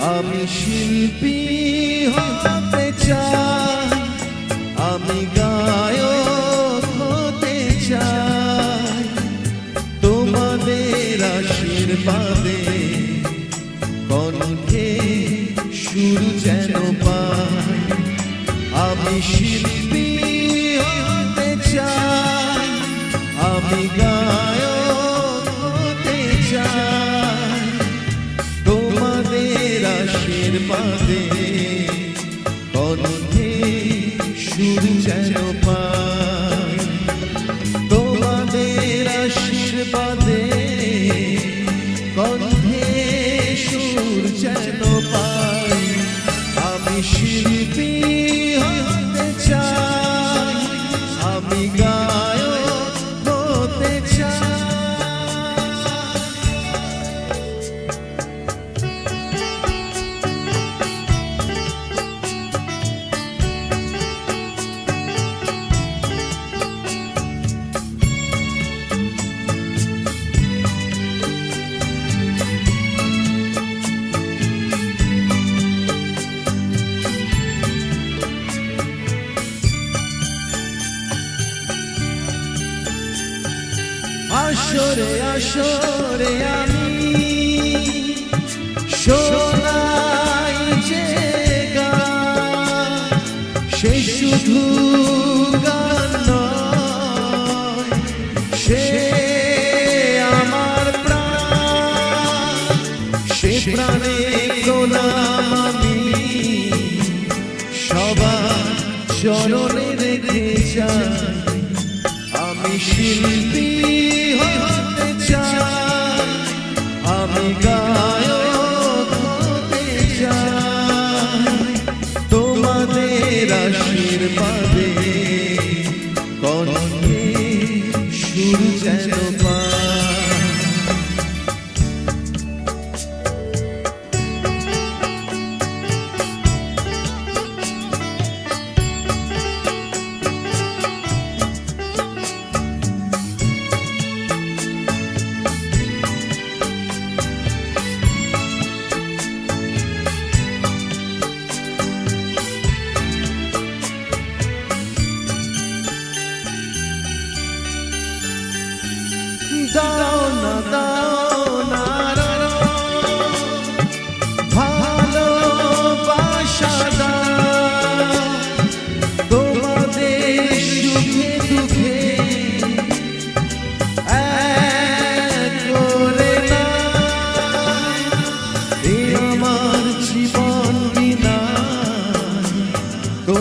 আমি শিল্পী হতে চাই, আমি গায়ক হতে চাই। তোমাদের আশীর্বাদে কণ্ঠে সুর যেন পাই। আমি শিল্পী হতে চাই, আমি গায়ক হতে চাই। তোমাদের পাতে কণ্ঠে সুর যেন পাই আসরে আসরে আমি আশীর্বাদে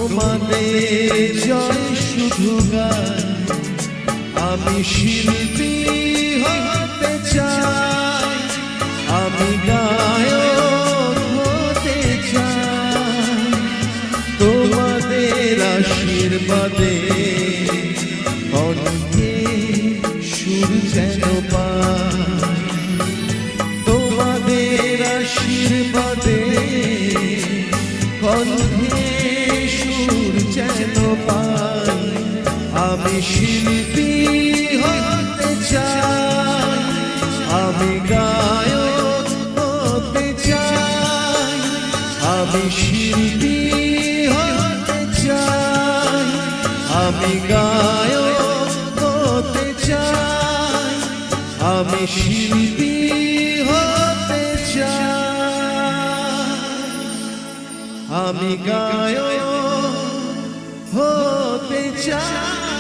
তোমাদের জয় শুধু গায় আমি শিল্পী হতে চাই। আমি গায়ক শিল্পী হতে চাই, আমি গায়ক হতে চাই, আমি শিল্পী হতে চাই, আমি গায়ক হতে চাই, আমি শিল্পী হতে চাই, আমি গায়ক হতে চাই।